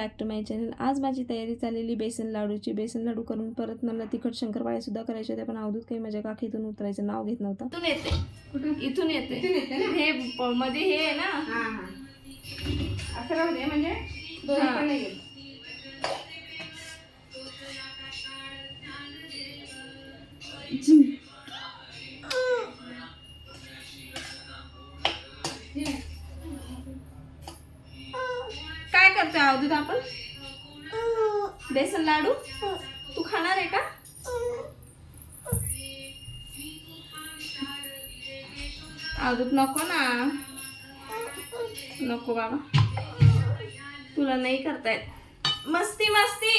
Back to my channel आज माझी तयारी चाललेली बेसन लाडूची. बेसन लाडू करून परत मला तिखट शंकरपाळे सुद्धा करायचे होते पण अवधूत काही माझ्या काकीतून उतरायचं नाव घेत नव्हतं. इथून येते. कुठून? इथून येते. इथून हे मध्ये हे आहे ना? असं राहू दे म्हणजे दोन्ही हा. पण नाही येत. अजून नको ना. नको बाबा. तुला नाही करतायत मस्ती मस्ती.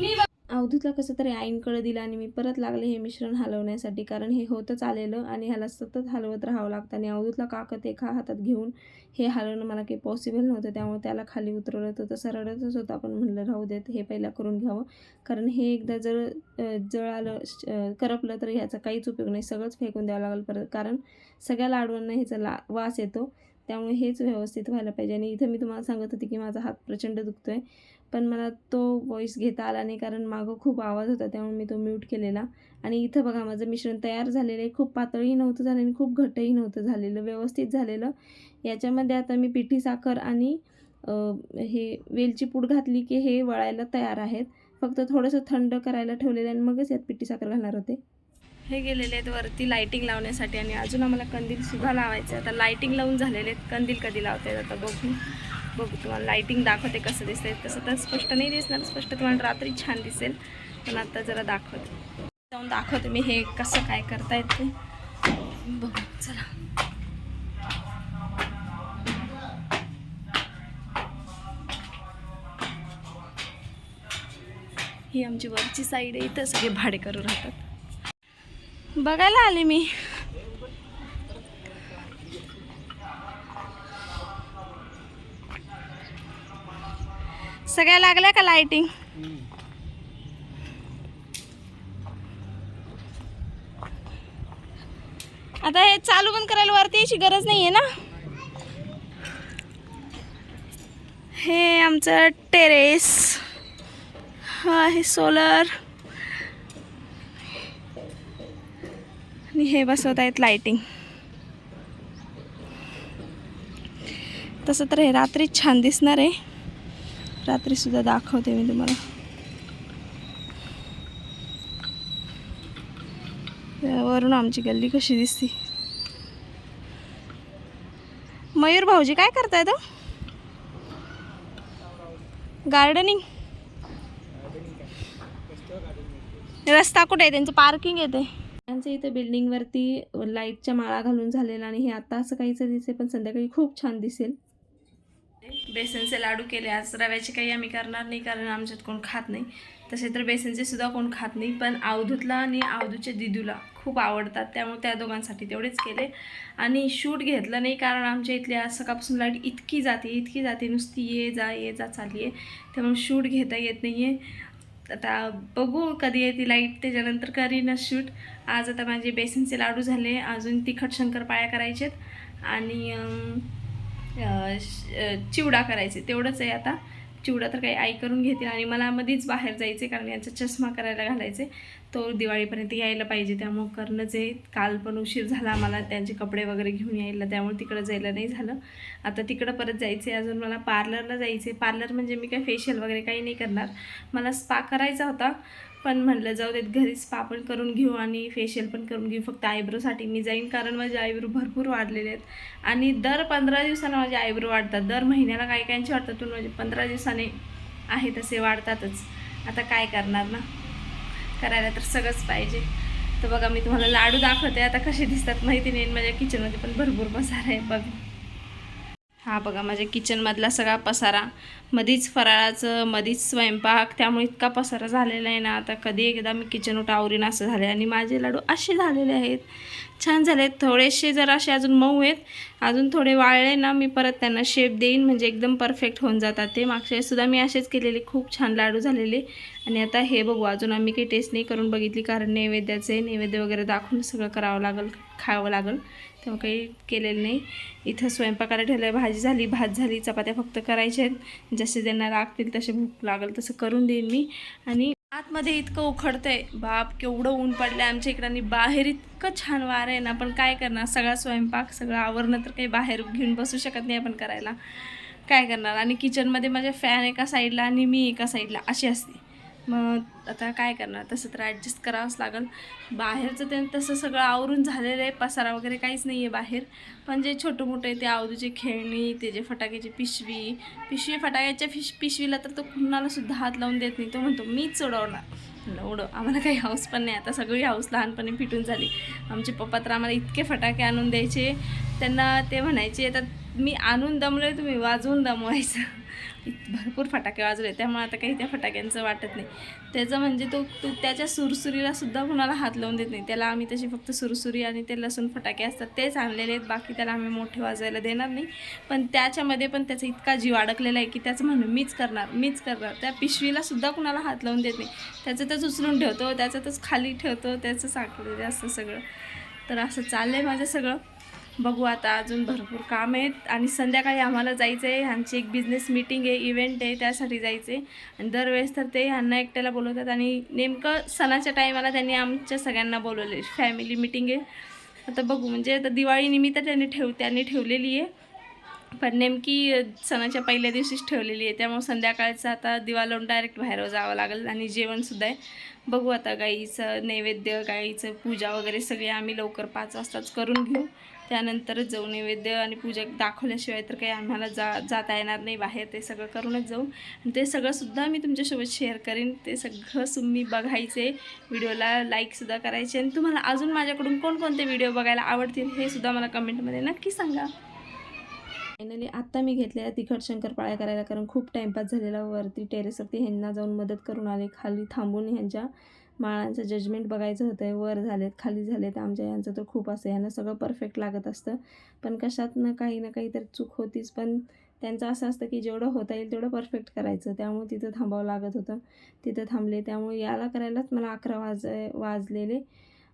मी अवधूतला कसं तरी आईंकडे दिलं आणि मी परत लागले हे मिश्रण हलवण्यासाठी. कारण हे होतच आलेलं आणि ह्याला सतत हलवत राहावं लागतं. आणि अवधूतला काकत एका हातात घेऊन हे हलवणं मला काही पॉसिबल नव्हतं. त्यामुळे त्याला खाली उतरवलं तर तसं रडतच होतं. आपण म्हणलं राहू देत हे पहिला करून घ्यावं. कारण हे एकदा जर जळ जळालं श- करपलं तर ह्याचा काहीच उपयोग नाही. सगळंच फेकून द्यावं लागेल परत. कारण सगळ्या लाडवांना ह्याचा ला वास येतो. त्यामुळे हेच व्यवस्थित व्हायला पाहिजे. आणि इथं मी तुम्हाला सांगत होते की माझा हात प्रचंड दुखतो आहे पण मला तो वॉईस घेता आला नाही कारण मागं खूप आवाज होता त्यामुळे मी तो म्यूट केलेला. आणि इथं बघा माझं मिश्रण तयार झालेलं आहे. खूप पातळही नव्हतं झालं आणि खूप घट्टही नव्हतं झालेलं व्यवस्थित झालेलं. याच्यामध्ये आता मी पिठी साखर आणि हे वेलची पूड घातली की हे वळायला तयार आहेत. फक्त थोडंसं थंड करायला ठेवलेलं आणि मगच यात पिठी साखर घालणार होते. हे गेलेले आहेत वरती लायटिंग लावण्यासाठी आणि अजून आम्हाला कंदील सुद्धा लावायचं आहे आता लायटिंग लावून झालेले आहेत. कंदील कधी लावता येत आता बघू. बघू तुम्हाला लाईटिंग दाखवते कसं दिसतंय. तसं तर स्पष्ट नाही दिसणार स्पष्ट तुम्हाला रात्री छान दिसेल. पण आता जरा दाखवते. जाऊन दाखवते मी हे कसं काय करता येते बघू चला. ही आमची वरची साईड आहे इथं सगळे भाडे करू राहतात. बघायला आले मी. सगळ्या लागल्या का लाइटिंग आता हे चालू पण करायला वरती यायची गरज नाही आहे ना? हे आमचं टेरेस हा हे सोलर आणि हे बसवत आहेत लाइटिंग तसं तर हे रात्रीच छान दिसणार आहे. रात्रीसुद्धा दाखवते मी तुम्हाला. वरून आमची गल्ली कशी दिसती. मयूर भाऊजी काय करताय तो? गार्डनिंग रस्ता कुठे आहे? त्यांचं पार्किंग येते त्यांच्या इथे बिल्डिंगवरती लाईटच्या माळा घालून झालेला आणि हे आता असं काहीच दिसेल पण संध्याकाळी खूप छान दिसेल. बेसनचे लाडू केले आज रव्याचे काही आम्ही करणार नाही कारण आमच्यात कोण खात नाही. तसे तर बेसनचे सुद्धा कोण खात नाही पण अवधूतला आणि अवधूच्या दिदूला खूप आवडतात. त्यामुळे त्या दोघांसाठी तेवढेच केले. आणि शूट घेतलं नाही कारण आमच्या इथली आज सकाळपासून लाइट इतकी जाते इतकी जाते. नुसती ये जा ये जा चालली आहे. त्यामुळे शूट घेता येत नाही आहे आता बघू कधी येते लाइट त्याच्यानंतर करीन शूट. आज आता माझे बेसनचे लाडू झाले. अजून तिखट शंकरपाळ्या करायचेत. आणि चिवडा करायचे. तेवढंच आहे आता. चिवडा तर काही आई करून घेतील आणि मला मध्येच बाहेर जायचे कारण यांचा चष्मा करायला घालायचे तो दिवाळीपर्यंत यायला पाहिजे. त्यामुळं करणंच आहे. काल पण उशीर झाला मला त्यांचे कपडे वगैरे घेऊन यायला. त्यामुळे तिकडं जायला नाही झालं. आता तिकडं परत जायचं आहे अजून मला पार्लरला जायचे पार्लर म्हणजे मी काय फेशियल वगैरे काही नाही करणार. मला स्पा करायचा होता. पण म्हणलं जाऊ देत घरी स्पा पण करून घेऊ आणि फेशियल पण करून घेऊ. फक्त आयब्रोसाठी मी जाईन कारण माझे आयब्रो भरपूर वाढलेले आहेत. आणि दर पंधरा दिवसानं माझे आयब्रो वाढतात. दर महिन्याला काही काहींचे वाटतात पण माझे पंधरा दिवसाने आहे तसे वाढतातच. आता काय करणार ना? करायला तर सगळंच पाहिजे. तर बघा मी तुम्हाला लाडू दाखवते. आता कसे दिसतात माहिती नाही. माझ्या किचनमध्ये पण भरपूर मसाला आहे बघ. हा बघा माझ्या किचनमधला सगळा पसारा. मधीच फराळाचं मधीच स्वयंपाक त्यामुळे इतका पसारा झालेला आहे ना. आता कधी एकदा मी किचन उठ आवरीन असं झालं आणि माझे लाडू असे झालेले आहेत. छान झाले आहेत थोडेसे जर असे अजून मऊ आहेत. अजून थोडे वाळले ना मी परत त्यांना शेप देईन. म्हणजे एकदम परफेक्ट होऊन जातात ते. मागच्या मी असेच केलेले. खूप छान लाडू झालेले. आणि आता हे बघू अजून आम्ही काही टेस्ट नाही करून बघितली. कारण नैवेद्याचे नैवेद्य वगैरे दाखवून सगळं करावं लागेल खावं लागेल. तेव्हा काही केलेलं नाही. इथं स्वयंपाकाला ठेवलं आहे भाजी झाली भात झाली चपात्या फक्त करायच्या आहेत. जसे त्यांना लागतील तसे भूक लागेल तसं करून देईन मी. आणि आतमध्ये इतकं उखडतंय. बाप केवढं ऊन पडलं आहे आमच्या इकडं. आणि बाहेर इतकं छान वारं आहे ना पण काय करणार? सगळा स्वयंपाक सगळं आवरणं तर काही बाहेर घेऊन बसू शकत नाही आपण करायला. काय करणार? आणि किचनमध्ये माझ्या फॅन एका साईडला आणि मी एका साईडला अशी असते. मग आता काय करणार? तसं तर ॲडजस्ट करावंच लागेल. बाहेरचं ते तसं सगळं आवरून झालेलं आहे. पसारा वगैरे काहीच नाही आहे बाहेर. पण जे छोटं मोठं आहे ते आवरूचे खेळणी ते जे फटाक्याची पिशवी पिशवी फटाक्याच्या फिश पिशवीला तर तो कुणालासुद्धा हात लावून देत नाही. तो म्हणतो मीच उडवणार म्हणलं आम्हाला काही हाऊस पण नाही. आता सगळी हाऊस लहानपणी फिटून झाली. आमचे पप्पा तर आम्हाला इतके फटाके आणून द्यायचे. त्यांना ते म्हणायचे आता मी आणून दमलोय तुम्ही वाजवून दमवायचं. भरपूर फटाके वाजले. त्यामुळे आता काही त्या फटाक्यांचं वाटत नाही. त्याचं म्हणजे तो तो त्याच्या सुरसुरीला सुद्धा कुणाला हात लावून देत नाही. त्याला आम्ही तशी फक्त सुरसुरी आणि ते लसूण फटाके असतात तेच आणलेले आहेत. बाकी त्याला आम्ही मोठे वाजवायला देणार नाही. पण त्याच्यामध्ये पण त्याचा इतका जीव अडकलेला आहे की त्याचं म्हणून मीच करणार मीच करणार. त्या पिशवीला सुद्धा कुणाला हात लावून देत नाही. त्याचं तच उचलून ठेवतो त्याचं तच खाली ठेवतो त्याचं साकडे असं सगळं. तर असं चाललं आहे माझं सगळं. बघू आता अजून भरपूर काम आहेत. आणि संध्याकाळी आम्हाला जायचं आहे ह्यांची एक बिझनेस मीटिंग आहे इव्हेंट आहे त्यासाठी जायचं आहे आणि दरवेळेस तर ते ह्यांना एकट्याला बोलवतात. आणि नेमकं सणाच्या टायमाला त्यांनी आमच्या सगळ्यांना बोलवले फॅमिली मीटिंग आहे. आता बघू. म्हणजे आता दिवाळीनिमित्त त्यांनी ठेव त्यांनी ठेवलेली आहे. पण नेमकी सणाच्या पहिल्या दिवशीच ठेवलेली आहे. त्यामुळे संध्याकाळचं आता दिवा लावून डायरेक्ट बाहेर जावं लागेल आणि जेवणसुद्धा आहे. बघू आता गाईचं नैवेद्य गाईचं पूजा वगैरे सगळे आम्ही लवकर पाच वाजताच करून घेऊ. त्यानंतरच जाऊ नैवेद्य आणि पूजा दाखवल्याशिवाय तर काही आम्हाला जा जाता येणार नाही. बाहेर ते सगळं करूनच जाऊ. आणि ते सगळंसुद्धा मी तुमच्यासोबत शेअर करेन. ते सगळं तुम्ही बघायचे व्हिडिओला लाईकसुद्धा करायचे. आणि तुम्हाला अजून माझ्याकडून कोणकोणते व्हिडिओ बघायला आवडतील हे सुद्धा मला कमेंटमध्ये नक्की सांगा. फायनली आत्ता मी घेतलेल्या तिखट शंकरपाळ्या करायला कारण खूप टाईमपास झालेला वरती टेरेसवरती ह्यांना जाऊन मदत करून आले खाली थांबून ह्यांच्या माळांचं जजमेंट बघायचं होतं वर झालेत खाली झालेत आमच्या यांचं तर खूप असं ह्यांना सगळं परफेक्ट लागत असतं. पण कशात ना काही ना काही तर चूक होतीच पण त्यांचं असं असतं की जेवढं होता येईल तेवढं परफेक्ट करायचं. त्यामुळे तिथं थांबावं लागत होतं. तिथं थांबले त्यामुळे याला करायलाच मला अकरा वाज वाजलेले.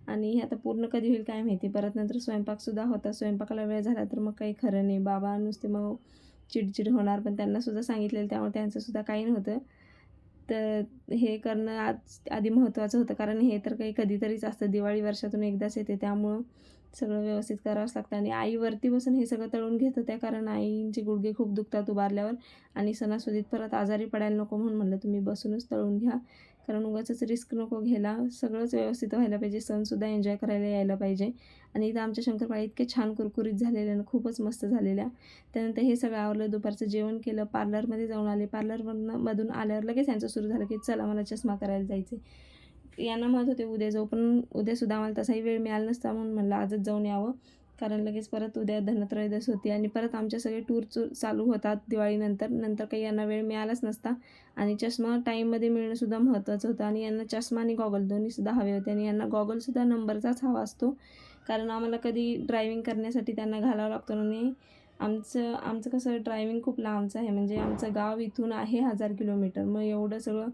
आणि हे आता पूर्ण कधी होईल काय माहिती. परत नंतर स्वयंपाकसुद्धा होता. स्वयंपाकाला वेळ झाला तर मग काही खरं नाही. बाबा नुसते मग चिडचिड होणार. पण त्यांनासुद्धा सांगितलेलं त्यामुळे त्यांचंसुद्धा काही नव्हतं. तर हे करणं आज आधी महत्त्वाचं होतं. कारण हे तर काही कधीतरीच असतं. दिवाळी वर्षातून एकदाच येते. त्यामुळं सगळं व्यवस्थित करावंच लागतं. आणि आईवरती बसून हे सगळं तळून घेत होत्या. कारण आईंचे गुडघे खूप दुखतात उभारल्यावर. आणि सणासुदीत परत आजारी पडायला नको म्हणून म्हणलं तुम्ही बसूनच तळून घ्या. कारण उगाचच रिस्क नको घ्यायला. सगळंच व्यवस्थित व्हायला पाहिजे. सणसुद्धा एन्जॉय करायला यायला पाहिजे. आणि इथं आमच्या शंकरपाळ्या इतके छान कुरकुरीत झालेल्या आणि खूपच मस्त झालेल्या. त्यानंतर हे सगळं आवरलं. दुपारचं जेवण केलं. पार्लरमध्ये जाऊन आले. पार्लरमधनं मधून आल्यावर लगेच यांचं सुरू झालं की चला मला चष्मा करायला जायचे यांना म्हणत होते उद्या जाऊ. पण उद्यासुद्धा आम्हाला तसाही वेळ मिळाला नसता म्हणून म्हणलं आजच जाऊन यावं. कारण लगेच परत उद्या धनत्रयोदश होती आणि परत आमच्या सगळे टूर चू चालू होतात दिवाळीनंतर. नंतर काही यांना वेळ मिळालाच नसता आणि चष्मा टाईममध्ये मिळणंसुद्धा महत्त्वाचं होतं आणि यांना चष्मा आणि गॉगल दोन्हीसुद्धा हवे होते आणि यांना गॉगलसुद्धा नंबरचाच हवा असतो. कारण आम्हाला कधी ड्रायव्हिंग करण्यासाठी त्यांना घालावं लागतो आणि आमचं आमचं कसं ड्रायव्हिंग खूप लांबचं आहे. म्हणजे आमचं गाव इथून आहे हजार किलोमीटर. मग एवढं सगळं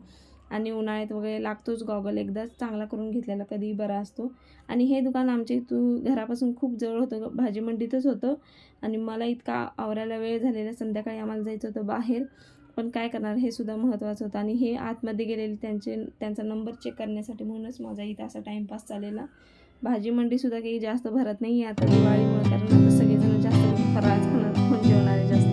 आणि उन्हाळ्यात वगैरे लागतोच गॉगल. एकदाच चांगला करून घेतलेला कधी बरा असतो. आणि हे दुकान आमच्या इथून घरापासून खूप जवळ होतं भाजी मंडीतच होतं. आणि मला इतका आवरायला वेळ झालेला. संध्याकाळी आम्हाला जायचं होतं बाहेर. पण काय करणार? हे सुद्धा महत्त्वाचं होतं. आणि हे आतमध्ये गेलेले त्यांचे त्यांचा नंबर चेक करण्यासाठी म्हणूनच माझा इथं असा टाईमपास चाललेला. भाजी मंडीसुद्धा काही जास्त भरत नाही आता दिवाळीमुळे. कारण आता सगळेजण जास्त फराळ खाणार कोण जेवणारे जास्त.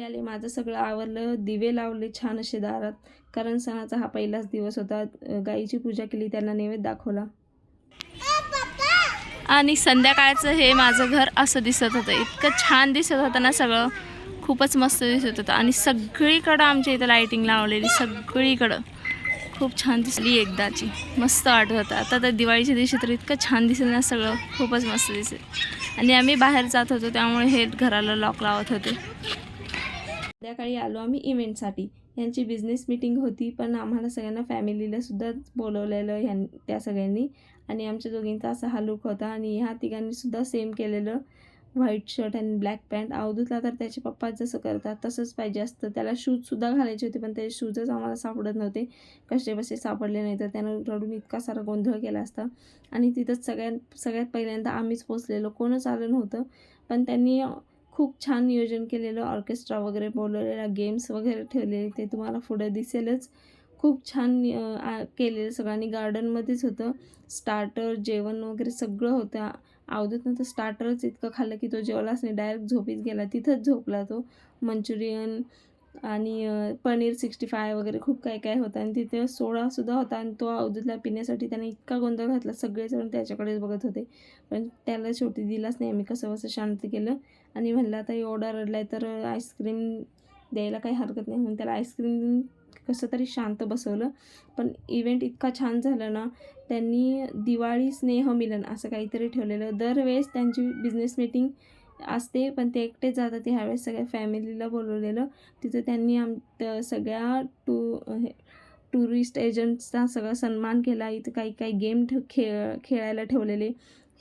आले माझं सगळं आवरलं. दिवे लावले छान असे दारात. कारण सणाचा हा पहिलाच दिवस होता. गाईची पूजा केली त्यांना नैवेद्य दाखवला. आणि संध्याकाळचं हे माझं घर असं दिसत होतं. इतकं छान दिसत होतं ना सगळं. खूपच मस्त दिसत होतं. आणि सगळीकडं आमच्या इथं लाईटिंग लावलेली सगळीकडं. खूप छान दिसली एकदाची. मस्त वाटत होतं. आता तर दिवाळीच्या दिवशी तर इतकं छान दिसेल ना सगळं. खूपच मस्त दिसेल. आणि आम्ही बाहेर जात होतो त्यामुळे हे घराला लॉक लावत होते. संध्याकाळी आलो आम्ही इव्हेंटसाठी यांची बिझनेस मीटिंग होती पण आम्हाला सगळ्यांना फॅमिलीला सुद्धा बोलवलेलं ह्यां त्या सगळ्यांनी. आणि आमच्या दोघींचा असा हा लुक होता आणि ह्या तिघांनी सुद्धा सेम केलेलं. व्हाईट शर्ट आणि ब्लॅक पॅन्ट अवधूतला तर त्याचे पप्पा जसं करतात तसंच पाहिजे असतं. त्याला शूजसुद्धा घालायचे होते पण त्याचे शूजच आम्हाला सापडत नव्हते. कसे बसे सापडले नाही तर त्यानं रडून इतका सारा गोंधळ केला असता. आणि तिथंच सगळ्यात सगळ्यात पहिल्यांदा आम्हीच पोचलेलो कोणच आलं नव्हतं. पण त्यांनी खूप छान नियोजन केलेलं ऑर्केस्ट्रा वगैरे बोलवलेला गेम्स वगैरे ठेवलेले ते तुम्हाला पुढं दिसेलच. खूप छान केलेलं सगळं केलेलं सगळ्यांनी. गार्डनमध्येच होतं. स्टार्टर जेवण वगैरे सगळं होतं. अवधूतनं तर स्टार्टरच इतकं खाल्लं की तो जेवलाच नाही. डायरेक्ट झोपीच गेला. तिथंच झोपला तो. मंचुरियन आणि पनीर सिक्स्टी फाय वगैरे खूप काय काय होतं आणि तिथे सोडासुद्धा होता आणि तो अवधूतला पिण्यासाठी त्याने इतका गोंधळ घातला. सगळेजण त्याच्याकडेच बघत होते. पण त्याला शेवटी दिलाच नाही. आम्ही कसं कसं शांत केलं आणि म्हणलं आता एवढा आहे तर आईस्क्रीम द्यायला काही हरकत नाही. म्हणून त्याला आईस्क्रीम कसं तरी शांत बसवलं. पण इव्हेंट इतका छान झाला ना त्यांनी दिवाळी स्नेह मिलन असं काहीतरी ठेवलेलं. दरवेळेस त्यांची बिझनेस मीटिंग असते पण ते एकटेच जातात. ते ह्यावेळेस सगळ्या फॅमिलीला बोलवलेलं. तिथं त्यांनी आम सगळ्या टू हे टुरिस्ट एजंट्सचा सगळा सन्मान केला. इथं काही काही गेम ठेव खेळ खेळायला ठेवलेले.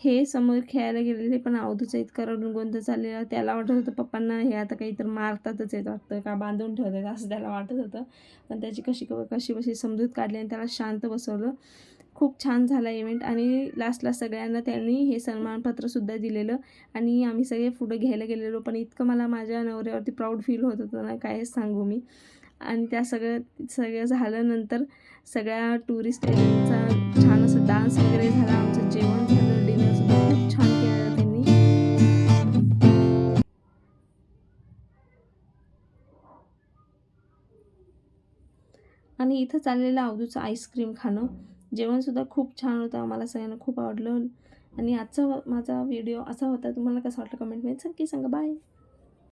हे समोर खेळायला गेलेले पण अवधूचा इतका रडून गोंधळ चाललेला. त्याला वाटत होतं पप्पांना हे आता काहीतरी मारतातच येत वाटतं का बांधून ठेवतात? असं त्याला वाटत होतं. पण त्याची कशी कशी कशी समजूत काढली आणि त्याला शांत बसवलं. खूप छान झाला इव्हेंट आणि लास्टला सगळ्यांना त्यांनी हे सन्मानपत्रसुद्धा दिलेलं आणि आम्ही सगळे पुढं घ्यायला गेलेलो. पण इतकं मला माझ्या नवऱ्यावरती प्राऊड फील होत होतं ना काय सांगू मी. आणि त्या सगळं सगळं झाल्यानंतर सगळ्या टुरिस्ट एजंटचा छान असं डान्स वगैरे झाला. आमचं जेवण झालं डिनरसुद्धा खूप छान केलं त्यांनी. आणि इथं चाललेलं अवधूचं आईस्क्रीम खाणं. जेवणसुद्धा खूप छान होतं. आम्हाला सगळ्यांना खूप आवडलं. आणि आजचा माझा व्हिडिओ असा होता. तुम्हाला कसा वाटला कमेंटमध्ये नक्की सांगा. बाय